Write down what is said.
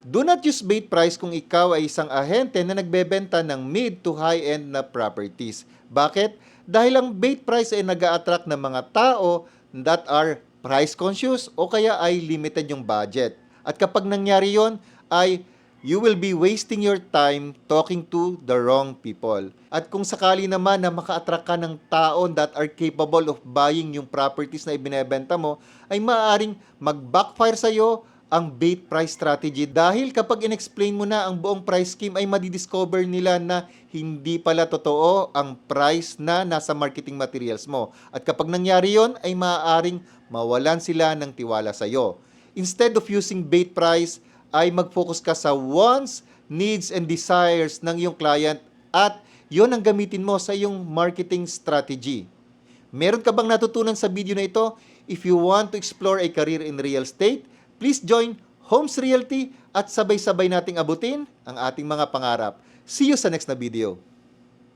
Do not use bait price kung ikaw ay isang ahente na nagbebenta ng mid to high-end na properties. Bakit? Dahil ang bait price ay nag attract ng mga tao that are price conscious o kaya ay limited yung budget. At kapag nangyari yon ay you will be wasting your time talking to the wrong people. At kung sakali naman na maka-attract ka ng tao that are capable of buying yung properties na ibinebenta mo, ay maaaring mag-backfire sa'yo ang bait price strategy dahil kapag in-explain mo na ang buong price scheme ay madidiscover nila na hindi pala totoo ang price na nasa marketing materials mo. At kapag nangyari yon ay maaaring mawalan sila ng tiwala sa'yo. Instead of using bait price, ay mag-focus ka sa wants, needs, and desires ng iyong client at yon ang gamitin mo sa iyong marketing strategy. Meron ka bang natutunan sa video na ito? If you want to explore a career in real estate, please join Homes Realty at sabay-sabay nating abutin ang ating mga pangarap. See you sa next na video.